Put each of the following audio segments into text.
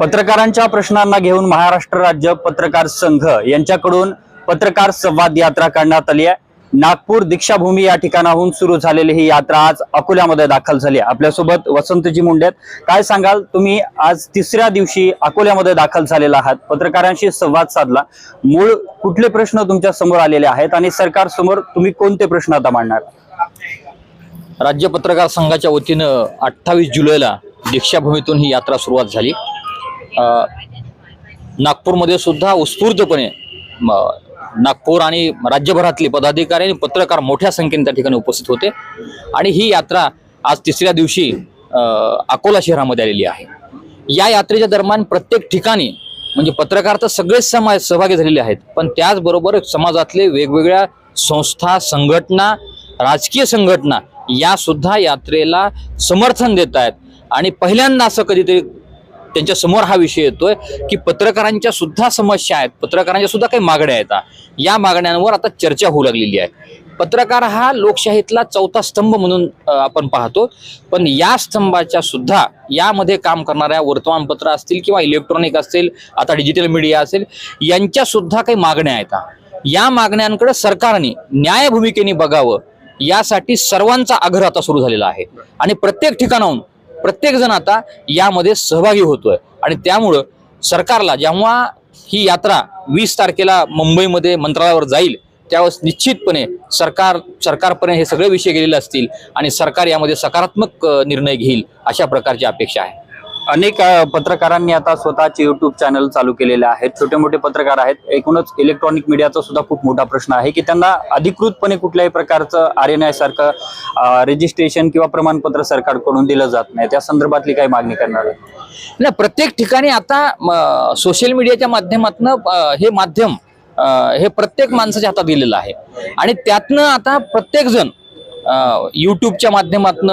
पत्रकारांच्या प्रश्नांना घेऊन महाराष्ट्र राज्य पत्रकार संघ यांच्याकडून पत्रकार संवाद यात्रा काढण्यात आली आहे. नागपूर दीक्षाभूमी या ठिकाणाहून सुरू झालेली ही यात्रा आज अकोल्यामध्ये दाखल झाली आहे. आपल्यासोबत वसंतजी मुंडे काय सांगाल? तुम्ही आज तिसऱ्या दिवशी अकोल्यामध्ये दाखल झालेला आहात. पत्रकारांशी संवाद साधला. मूळ कुठले प्रश्न तुमच्यासमोर आलेले आहेत आणि सरकार समोर तुम्ही कोणते प्रश्न आता मांडणार? राज्य पत्रकार संघाच्या वतीनं अठ्ठावीस जुलैला दीक्षाभूमीतून ही यात्रा सुरुवात झाली. नागपूरमध्ये सुद्धा उत्स्फूर्तपणे नागपूर आणि राज्यभरातले पदाधिकारी आणि पत्रकार मोठ्या संख्येने त्या ठिकाणी उपस्थित होते. आणि ही यात्रा आज तिसऱ्या दिवशी अकोला शहरामध्ये आलेली आहे. या यात्रेच्या दरम्यान प्रत्येक ठिकाणी म्हणजे पत्रकार तर सगळेच समाज सहभागी झालेले आहेत. पण त्याचबरोबर समाजातले वेगवेगळ्या संस्था संघटना राजकीय संघटना या सुद्धा यात्रेला समर्थन देत आहेत. आणि पहिल्यांदा असं कधीतरी त्यांच्यासमोर हा विषय येतोय की पत्रकारांच्या सुद्धा समस्या आहेत. पत्रकारांच्या सुद्धा काही मागण्या आहेत. या मागण्यांवर आता चर्चा होऊ लागलेली आहे. पत्रकार हा लोकशाहीतला चौथा स्तंभ म्हणून आपण पाहतो. पण या स्तंभाच्या सुद्धा यामध्ये काम करणाऱ्या वर्तमानपत्र असतील किंवा इलेक्ट्रॉनिक असतील आता डिजिटल मीडिया असेल यांच्या सुद्धा काही मागण्या आहेत. या मागण्यांकडे सरकारने न्याय भूमिकेने बघावं. यासाठी सर्वांचा आग्रह आता सुरू झालेला आहे. आणि प्रत्येक ठिकाणाहून प्रत्येकजण आता यामध्ये सहभागी होतोय. आणि त्यामुळं सरकारला जेव्हा ही यात्रा वीस तारखेला मुंबईमध्ये मंत्रालयावर जाईल त्यावेळेस निश्चितपणे सरकार सरकारपर्यंत हे सगळे विषय गेलेले असतील आणि सरकार यामध्ये सकारात्मक निर्णय घेईल अशा प्रकारची अपेक्षा आहे. अनेक पत्रकारांनी आता स्वतःचे युट्यूब चॅनल चालू केलेले आहेत. छोटे मोठे पत्रकार आहेत. एकूणच इलेक्ट्रॉनिक मीडियाचा सुद्धा खूप मोठा प्रश्न आहे की त्यांना अधिकृतपणे कुठल्याही प्रकारचं आर एन आय सारखं रजिस्ट्रेशन किंवा प्रमाणपत्र सरकारकडून दिलं जात नाही. त्या संदर्भातली काही मागणी करणार नाही प्रत्येक ठिकाणी आता सोशल मीडियाच्या माध्यमातून हे माध्यम हे प्रत्येक माणसाच्या हातात दिलेलं आहे. आणि त्यातनं आता प्रत्येकजण यूट्यूबच्या युट्यूबच्या माध्यमातून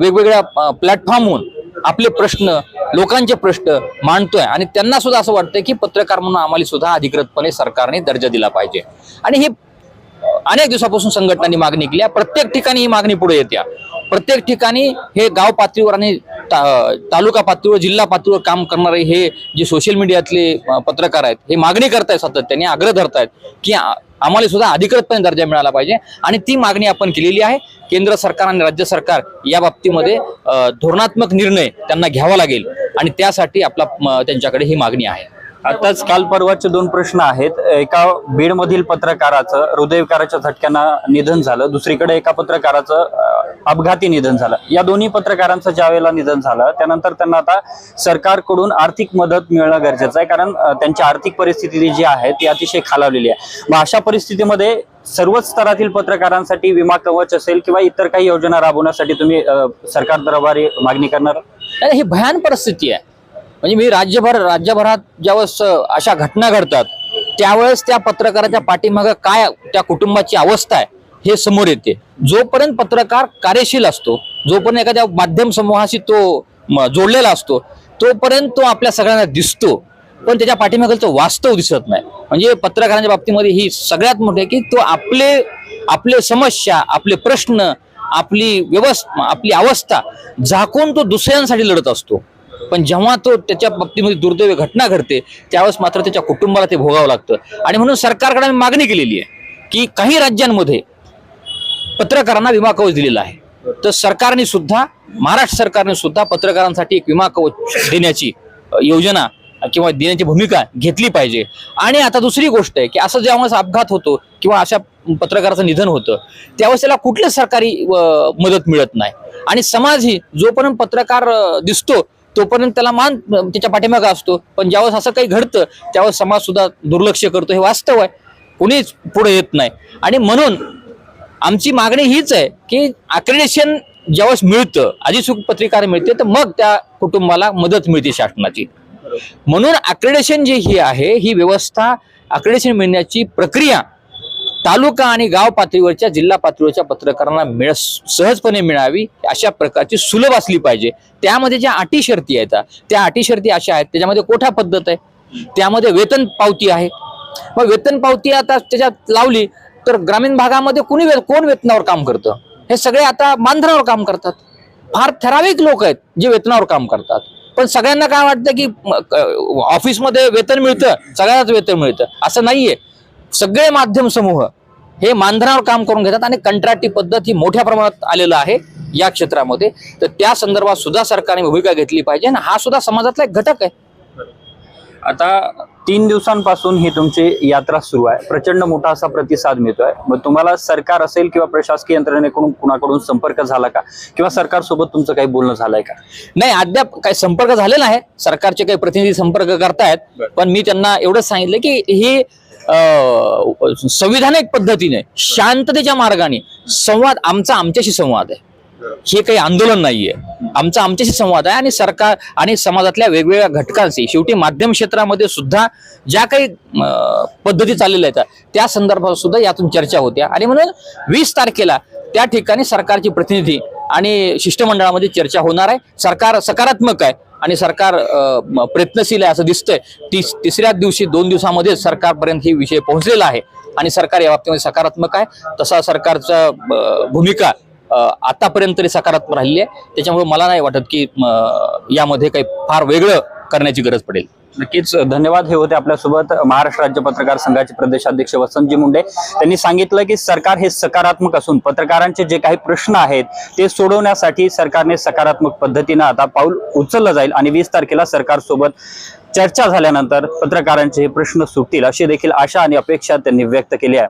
वेगवेगळ्या प्लॅटफॉर्महून आपले प्रश्न लोकांचे प्रश्न मांडतोय आणि त्यांना सुद्धा असं वाटतंय की पत्रकार म्हणून आम्हाला सुद्धा अधिकृतपणे सरकारने दर्जा दिला पाहिजे. आणि हे अनेक दिवसापासून संघटनांनी मागणी केली आहे. प्रत्येक ठिकाणी ही मागणी पुढे येते. प्रत्येक ठिकाणी हे गाव पातळीवर आणि ता- तालुका पातळीवर जिल्हा पातळीवर काम करणारे हे जे सोशल मीडियातले पत्रकार आहेत हे मागणी करतायत सातत्याने आग्रह धरतायत की आम्हाला सुद्धा अधिकृतपणे दर्जा मिळाला पाहिजे. आणि ती मागणी आपण केलेली आहे. केंद्र सरकार आणि राज्य सरकार या बाबतीमध्ये धोरणात्मक निर्णय त्यांना घ्यावा लागेल. आणि त्यासाठी आपला त्यांच्याकडे ही मागणी आहे. आताच काल परवाचे दोन प्रश्न आहेत. एका बीडमधील पत्रकाराचं हृदयविकाराच्या झटक्यानं निधन झालं. दुसरीकडे एका पत्रकाराचं अपघाती निधन झालं. या दोन्ही पत्रकारांचं ज्यावेळेला निधन झालं त्यानंतर त्यांना आता सरकारकडून आर्थिक मदत मिळणं गरजेचं आहे. कारण त्यांची आर्थिक परिस्थिती जी आहे ती अतिशय खालावलेली आहे. मग अशा परिस्थितीमध्ये सर्वच स्तरातील पत्रकारांसाठी विमा कवच असेल किंवा इतर काही योजना राबवण्यासाठी तुम्ही सरकार दरबारी मागणी करणार? आणि ही भयान परिस्थिती आहे. म्हणजे मी राज्यभर राज्यभरात ज्यावेळेस अशा घटना घडतात त्यावेळेस त्या पत्रकाराच्या पाठीमागं काय त्या कुटुंबाची अवस्था आहे? हे समोर येते. जोपर्यंत पत्रकार कार्यशील असतो जोपर्यंत एखाद्या माध्यम समूहाशी तो म, जोडलेला असतो तोपर्यंत तो आपल्या सगळ्यांना दिसतो. पण त्याच्या पाठीमागचं वास्तव दिसत नाही. म्हणजे पत्रकारांच्या बाबतीमध्ये ही सगळ्यात मोठी की तो आपले आपले समस्या आपले प्रश्न आपली व्यवस्था आपली अवस्था झाकून तो दुसऱ्यांसाठी लढत असतो. पण जेव्हा तो त्याच्या बाबतीमध्ये दुर्दैवी घटना घडते त्यावेळेस मात्र त्याच्या कुटुंबाला ते भोगावं लागतं. आणि म्हणून सरकारकडे आम्ही मागणी केलेली आहे की काही राज्यांमध्ये पत्रकारांना विमा कवच दिलेला आहे. तर सरकारने सुद्धा महाराष्ट्र सरकारने सुद्धा पत्रकारांसाठी एक विमा कवच देण्याची योजना किंवा देण्याची भूमिका घेतली पाहिजे. आणि आता दुसरी गोष्ट आहे की असं ज्यावेळेस अपघात होतो किंवा अशा पत्रकाराचं निधन होतं त्यावेळेस त्याला कुठलीच सरकारी मदत मिळत नाही. आणि समाज ही जोपर्यंत पत्रकार दिसतो तोपर्यंत त्याला मान त्याच्या पाठीमागा असतो. पण ज्यावेळेस असं काही घडतं त्यावेळेस समाज सुद्धा दुर्लक्ष करतो. हे वास्तव आहे. कुणीच पुढे येत नाही. आणि म्हणून आमची मागणी हीच आहे की अक्रेडिशन ज्यावेळेस मिळतं अधिसूक पत्रिका मिळते तर मग त्या कुटुंबाला मदत मिळते शासनाची. म्हणून अक्रेडिशन जी ही आहे ही व्यवस्था अक्रेडिशन मिळण्याची प्रक्रिया तालुका आणि गाव पातळीवरच्या जिल्हा पातळीवरच्या पत्रकारांना मिळ सहजपणे मिळावी अशा प्रकारची सुलभ असली पाहिजे. त्यामध्ये ज्या अटी शर्ती आहेत त्या अटी शर्ती अशा आहेत त्याच्यामध्ये कोठा पद्धत आहे? त्यामध्ये वेतन पावती आहे. मग वेतन पावती आता त्याच्यात लावली तर ग्रामीण भागामध्ये कुणी वे- कोण वेतनावर काम करतं? हे सगळे आता मानधनावर काम करतात. फार ठराविक लोक आहेत जे वेतनावर काम करतात. पण सगळ्यांना काय वाटतं की ऑफिसमध्ये वेतन मिळतं सगळ्यांनाच वेतन मिळतं असं नाहीये. सगळे माध्यम समूह हे मानधनावर काम करून घेतात आणि कंत्राटी पद्धत ही मोठ्या प्रमाणात आलेलं आहे या क्षेत्रामध्ये. तर त्या संदर्भात सुद्धा सरकारने भूमिका घेतली पाहिजे आणि हा सुद्धा समाजातला एक घटक आहे. आता तीन दिवसांपासून ही तुमची यात्रा सुरू आहे. प्रचंड मोठा असा प्रतिसाद मिळतोय. मग तुम्हाला सरकार असेल किंवा प्रशासकीय यंत्रणेकडून कुणाकडून संपर्क झाला का? किंवा सरकार सोबत तुमचं काही बोलणं झालंय का? नाही अद्याप काही संपर्क झालेला आहे. सरकारचे काही प्रतिनिधी संपर्क करतायत. पण मी त्यांना एवढंच सांगितलं की ही संविधानिक पद्धतीने शांततेच्या मार्गाने संवाद आमचा आमच्याशी संवाद आहे. हे काही आंदोलन नाहीये. आमचा आमच्याशी संवाद आहे आणि सरकार आणि समाजातल्या वेगवेगळ्या घटकांशी शेवटी माध्यम क्षेत्रामध्ये सुद्धा ज्या काही पद्धती चाललेल्या आहेत त्या संदर्भात सुद्धा यातून चर्चा होत्या आणि म्हणून वीस तारखेला त्या ठिकाणी सरकारचे प्रतिनिधी आणि शिष्टमंडळामध्ये चर्चा होणार आहे. सरकार सकारात्मक आहे आणि सरकार प्रयत्नशील आहे असं दिसतंय. तीस तिसऱ्याच दिवशी दोन दिवसामध्ये सरकारपर्यंत ही विषय पोहोचलेला आहे आणि सरकार या बाबतीमध्ये सकारात्मक आहे. तसा सरकारचा भूमिका आतापर्यंत तरी सकारात्मक राहिली आहे. त्याच्यामुळे मला नाही वाटत की यामध्ये काही फार वेगळं करण्याची गरज पडेल. नक्कीच धन्यवाद. हे होते आपल्यासोबत महाराष्ट्र राज्य पत्रकार संघाचे प्रदेशाध्यक्ष वसंतजी मुंडे. त्यांनी सांगितलं की सरकार हे सकारात्मक असून पत्रकारांचे जे काही प्रश्न आहेत ते सोडवण्यासाठी सरकारने सकारात्मक पद्धतीनं आता पाऊल उचललं जाईल आणि वीस तारखेला सरकारसोबत चर्चा झाल्यानंतर पत्रकारांचे हे प्रश्न सुटतील अशी देखील आशा आणि अपेक्षा त्यांनी व्यक्त केली आहे.